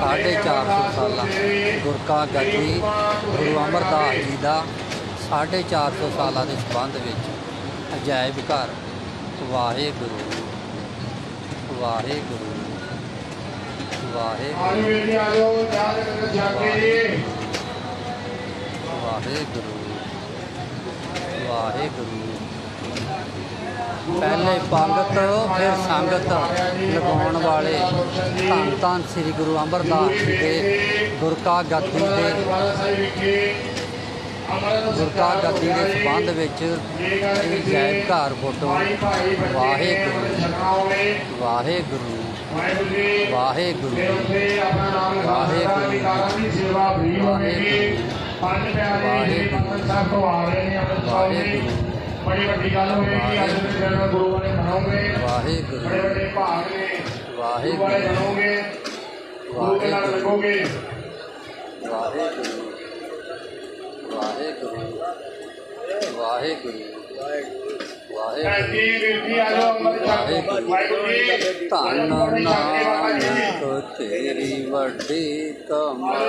450 ਸਾਲਾ ਗੁਰਕਾ ਗੱਦੀ ਗੁਰੂ ਅਮਰਦਾਸ ਜੀ ਦਾ 450 ਸਾਲਾਂ ਦੇ ਸੰਬੰਧ ਵਿੱਚ ਅਜਾਇਬ ਘਰ, ਵਾਹਿਗੁਰੂ ਵਾਹਿਗੁਰੂ ਵਾਹਿਗੁਰੂ ਵਾਹਿਗੁਰੂ ਵਾਹਿਗੁਰੂ ਪਹਿਲੇ ਪੰਗਤ, ਫਿਰ ਸੰਗਤ ਲਗਾਉਣ ਵਾਲੇ ਧੰਨ ਧੰਨ ਸ੍ਰੀ ਗੁਰੂ ਅਮਰਦਾਸ ਜੀ ਦੇ ਗੁਰਕਾ ਗੱਦੀ ਦੇ ਦਰਬਾਰ ਗੁਰਕਾ ਗੱਦੀ ਦੇ ਸੰਬੰਧ ਵਿੱਚ ਜੈ ਘਰ ਫੋਟੋ। ਵਾਹਿਗੁਰੂ ਵਾਹਿਗੁਰੂ ਵਾਹਿਗੁਰੂ ਵਾਹਿਗੁਰੂ ਪੰਜ ਪਿਆਰੇ ਜੀ ਸਾਹਿਬ ਤੋਂ ਆ ਰਹੇ ਨੇ ਅੰਮ੍ਰਿਤਸਰ बड़े बड़े गुरु बड़े बड़े वाहे लगोगे तेरी वड्डी कमाई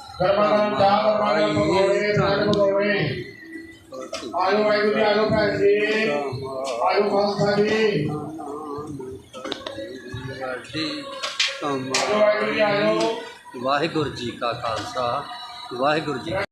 ਚਾਹ ਗਰਮਾ ਗਰਮ ਪਕੌੜੇ ਬ੍ਰੈਡ ਪਕੌੜੇ ਆਜੋ ਵਾਹਿਗੁਰੂ ਜੀ। ਆਜੋ ਭੈਣ ਜੀ। ਆਜੋ ਖਾਲਸਾ ਜੀ। ਵਾਹਿਗੁਰੂ ਜੀ ਆਜੋ ਵਾਹਿਗੁਰੂ ਜੀ ਕਾ ਖਾਲਸਾ ਵਾਹਿਗੁਰੂ ਜੀ